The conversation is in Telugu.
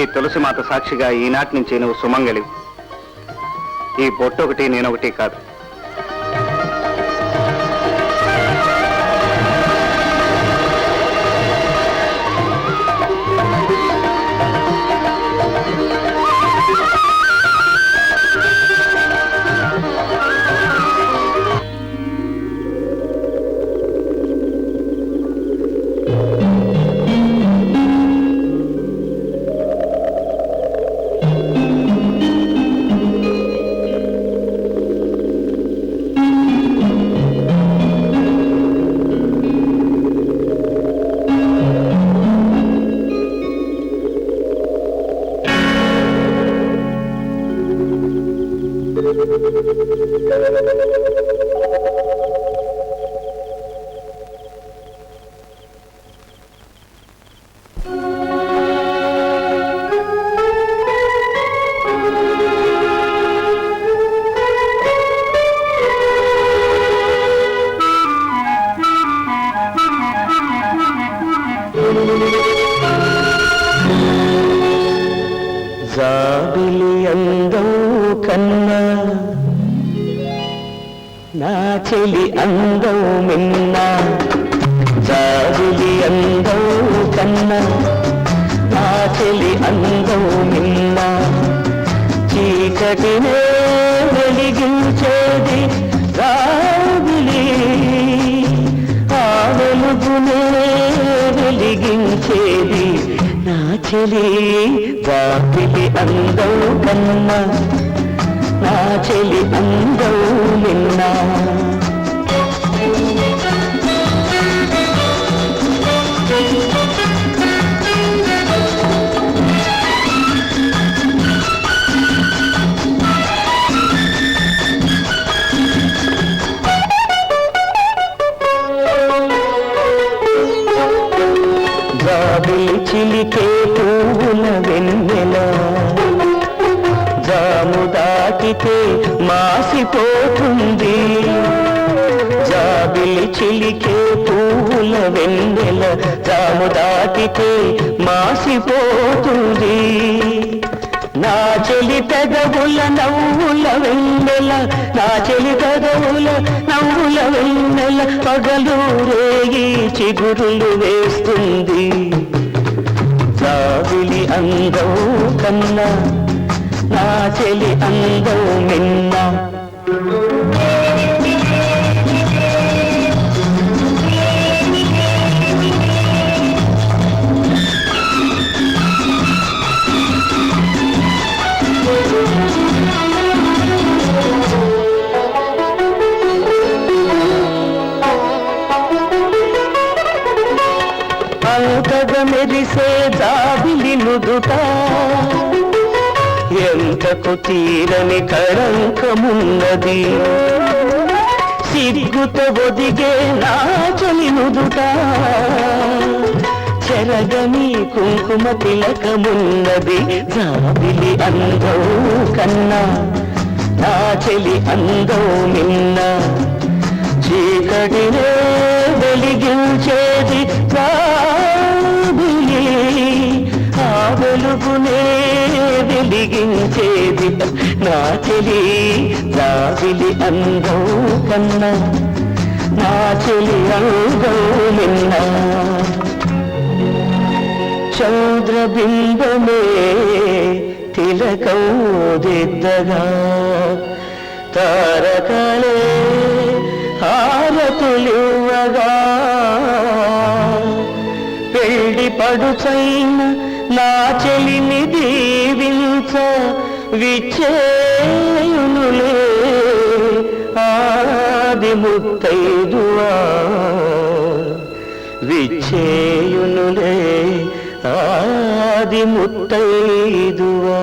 ఈ తులసి మాత సాక్షిగా ఈనాటి నుంచి నువ్వు సుమంగలి. ఈ బొట్టు ఒకటి నేనొకటి కాదు. జాబిలు చెలి అందం మిన్న జాజులి అందం కన్న నా చెలి అందం మిన్న చీకటినే వెలిగించేది జాబిలి ఆ వెలుగునే వెలిగించేది నా చెలి జాబిలి అందం కన్నా నా చెలి అందం నిన్నా చిలికే పువ్వుల వెన్న దాటితే మాసిపోతుంది. జాబిలి చిలికే పువ్వుల వెన్నెల జాము దాటితే మాసిపోతుంది. నా చెలి పెదవుల నవ్వుల వెన్నెల నా చెలి పెదవుల నవ్వుల వెన్నెల పగలు రేగి చిగురులు వేస్తుంది. జాబిలి అందం కన్నా చెలి అందం మిన్న అంతగా మెరిసే జాబిలి నుదుతా ఎంతకు తీరని కళంకమున్నది? సిగ్గుతో ఒదిగే నా చలి నుదుట. చెరగని కుంకుమ తిలకమున్నది. జాబిలి అందం కన్నా నా చెలి అందం నిన్న. చీకటినే వెలిగించేది ఆ వెలుగునే కలిగించేది నా చెలి జాబిలి అందం కన్నా. నా చెలి అందం నిన్న. చంద్రబింబమే తిలకౌదిద్దగా. తారకలే హారతులివ్వగా. పెళ్ళి పడుచైన నా చెలిని దీవించ విచ్చేయునులే ఆది ముత్తైదువా. విచ్చేయునులే ఆది ముత్తైదువా.